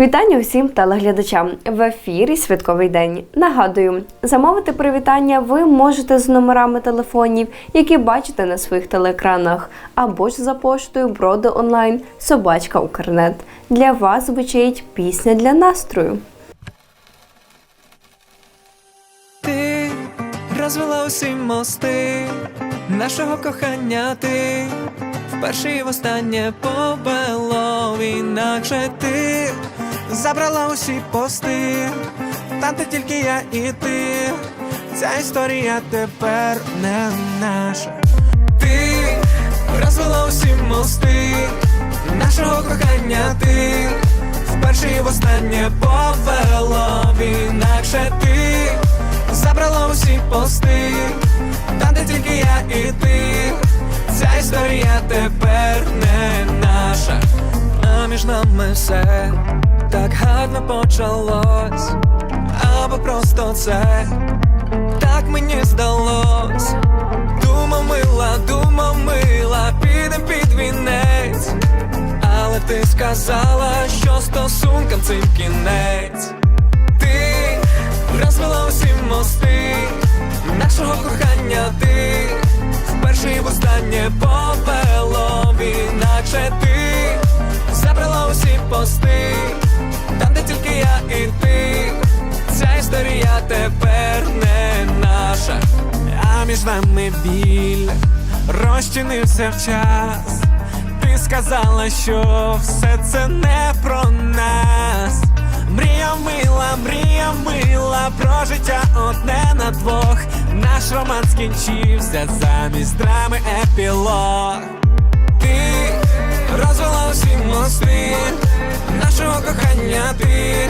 Вітання усім телеглядачам в ефірі Святковий день. Нагадую, замовити привітання ви можете з номерами телефонів, які бачите на своїх телеекранах, або ж за поштою броди онлайн Собачка Укрнет. Для вас звучить пісня для настрою. Ти розвела усі мости нашого кохання ти вперше і востаннє повело інакше ти забрала усі пости, там де тільки я і ти. Ця історія тепер не наша. Ти розвела усі мости. Нашого кохання ти. Вперше і востаннє повело інакше ти. Забрала усі пости, там де тільки я і ти. Ця історія тепер не наша, а між нами все так гарно почалось, або просто це так мені здалось. Дума мила, дума мила, підем під вінець. Але ти сказала, що стосункам цим кінець. Ти розвела усі мости нашого кохання ти вперше і востаннє повело інакше ти забрала усі пости, між нами біль розчинився в час. Ти сказала, що все це не про нас. Мрія мила, мрія мила, про життя одне на двох. Наш роман скінчився замість драми епілог. Ти розвела усі мости нашого кохання ти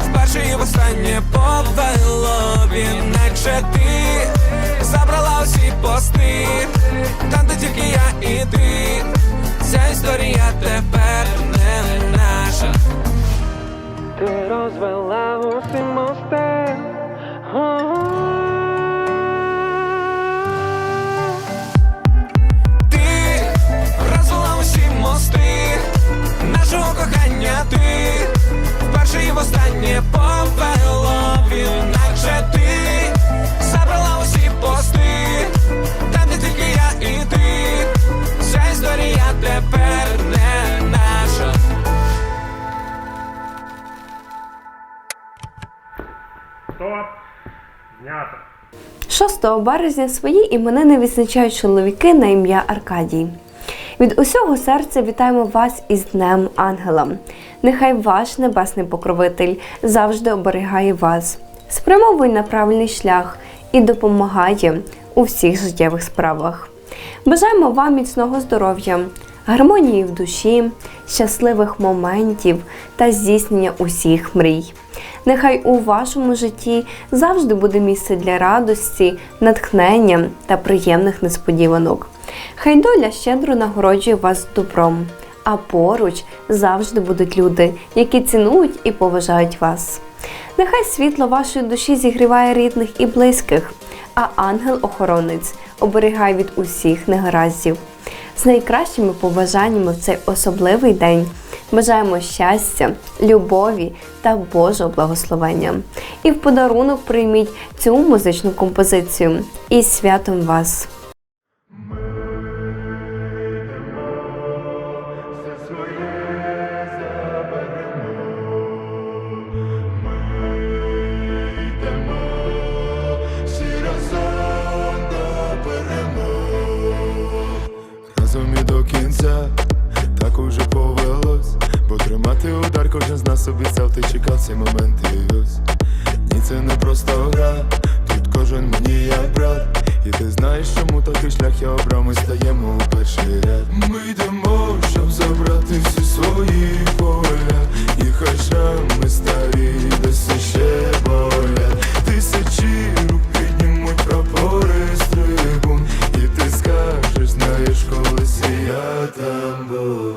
вперше і востаннє повело інакше ти забрала усі пости, там де тільки я і ти. Ця історія тепер не наша. Ти розвела усі мости. Ти розвела усі мости нашого кохання ти вперше і востаннє повело інакше ти тепер не наша. Стоп! Знято. 6 березня свої іменини відзначають чоловіки на ім'я Аркадій. Від усього серця вітаємо вас із Днем Ангела. Нехай ваш небесний покровитель завжди оберігає вас, спрямовує на правильний шлях і допомагає у всіх життєвих справах. Бажаємо вам міцного здоров'я, гармонії в душі, щасливих моментів та здійснення усіх мрій. Нехай у вашому житті завжди буде місце для радості, натхнення та приємних несподіванок. Хай доля щедро нагороджує вас добром, а поруч завжди будуть люди, які цінують і поважають вас. Нехай світло вашої душі зігріває рідних і близьких, а ангел-охоронець оберігає від усіх негараздів. З найкращими побажаннями в цей особливий день бажаємо щастя, любові та Божого благословення. І в подарунок прийміть цю музичну композицію І святом вас! До кінця, так уже повелось, бо тримати удар кожен з нас обіцяв, ти чекав цей момент і ось Ні, це не просто гра, тут кожен мені як брат. І ти знаєш, чому такий шлях я обрав, ми стаємо у перший ряд. Ми йдемо, Katambur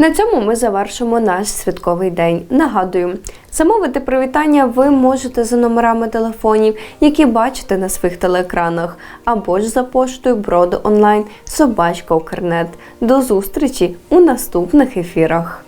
На цьому ми завершимо наш святковий день. Нагадую, замовити привітання ви можете за номерами телефонів, які бачите на своїх телеекранах, або ж за поштою броду онлайн собачка Укрнет. До зустрічі у наступних ефірах.